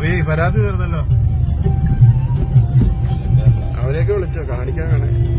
അവയെ പരാതി തീർന്നല്ലോ. അവരെയൊക്കെ വിളിച്ചോ? കാണിക്കാൻ വേണേ.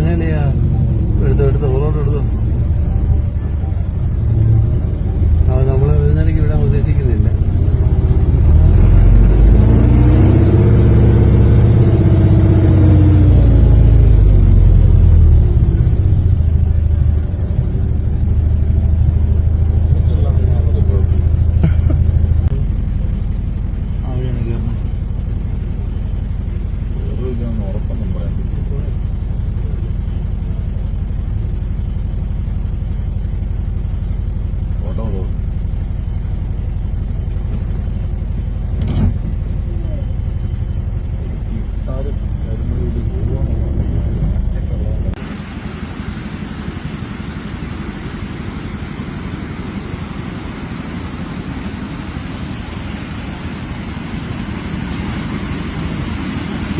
എന്റെ പൊന്നണിയാ എടുത്തോ എടുത്തോ ഓളോട് എടുത്തോ? അവ നമ്മളെ എഴുന്നേലേക്ക് വിടാൻ ഉദ്ദേശിക്കുന്നില്ല ഉറപ്പൊന്നും പറയാൻ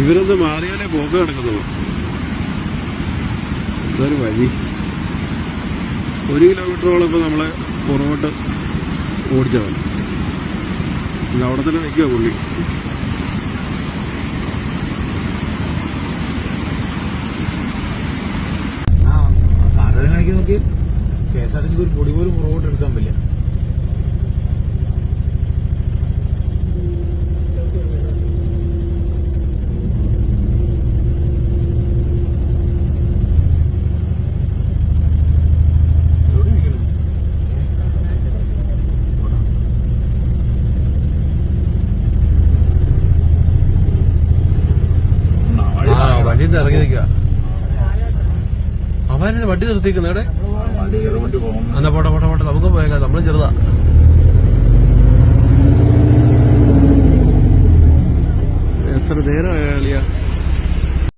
ഇവരൊന്ന് മാറിയാലേ പോക്ക് കിടക്കുന്നുള്ളൂ ഇതൊരു വഴി ഒരു കിലോമീറ്ററോളം ഇപ്പോൾ നമ്മളെ പുറകോട്ട് ഓടിച്ചതാണ് അവിടെ തന്നെ നിൽക്കുക പുള്ളി ആ കാണിക്കാൻ നോക്കി കെ എസ് ആർ ടി സിക്ക് ഒരു പൊടി പോലും പുറകോട്ട് എടുക്കാൻ പറ്റില്ല ആ വണ്ടി ഇറങ്ങി നിൽക്കുക അവനെ വണ്ടി നിർത്തിക്കുന്നേടെ എന്നാ പോട്ടെ പോട്ടെ പോട്ടെ. നമുക്ക് പോയേക്കാം. നമ്മളും ചെറുതാ.